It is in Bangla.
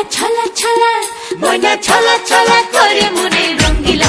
ময়না ছলা ছলা ময়না ছলা ছলা করে মনে রঙ্গিলা